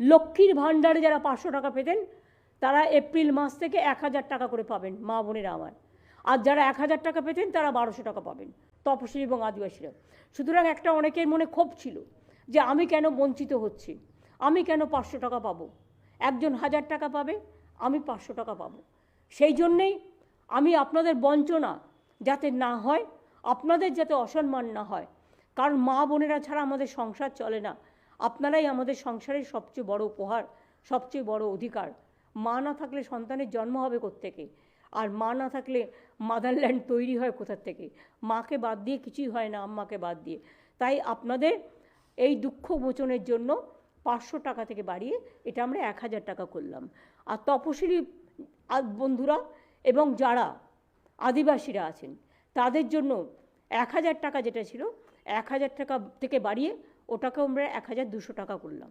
লক্ষ্মীর ভাণ্ডারে যারা পাঁচশো টাকা পেতেন, তারা এপ্রিল মাস থেকে এক হাজার টাকা করে পাবেন মা বোনেরা আমার। আর যারা এক হাজার টাকা পেতেন, তারা বারোশো টাকা পাবেন তপশিলি এবং আদিবাসীরা। সুতরাং একটা অনেকের মনে ক্ষোভ ছিল যে আমি কেন বঞ্চিত হচ্ছি? আমি কেন পাঁচশো টাকা পাবো? একজন হাজার টাকা পাবে, আমি পাঁচশো টাকা পাবো। সেই জন্যেই আমি আপনাদের বঞ্চনা যাতে না হয়, আপনাদের যাতে অসম্মান না হয়। কারণ মা বোনেরা ছাড়া আমাদের সংসার চলে না। আপনারাই আমাদের সংসারের সবচেয়ে বড় উপহার, সবচেয়ে বড় অধিকার। মা না থাকলে সন্তানের জন্ম হবে থেকে আর মা না থাকলে মাদারল্যান্ড তৈরি হয় কোথার থেকে? মাকে বাদ দিয়ে কিছুই হয় না আম্মাকে বাদ দিয়ে। তাই আপনাদের এই দুঃখ মোচনের জন্য পাঁচশো টাকা থেকে বাড়িয়ে এটা আমরা এক হাজার টাকা করলাম। আর তপশিলি বন্ধুরা এবং যারা আদিবাসীরা আছেন, তাদের জন্য এক হাজার টাকা যেটা ছিল, এক হাজার টাকা থেকে বাড়িয়ে ওটাকে আমরা এক হাজার দুশো টাকা করলাম।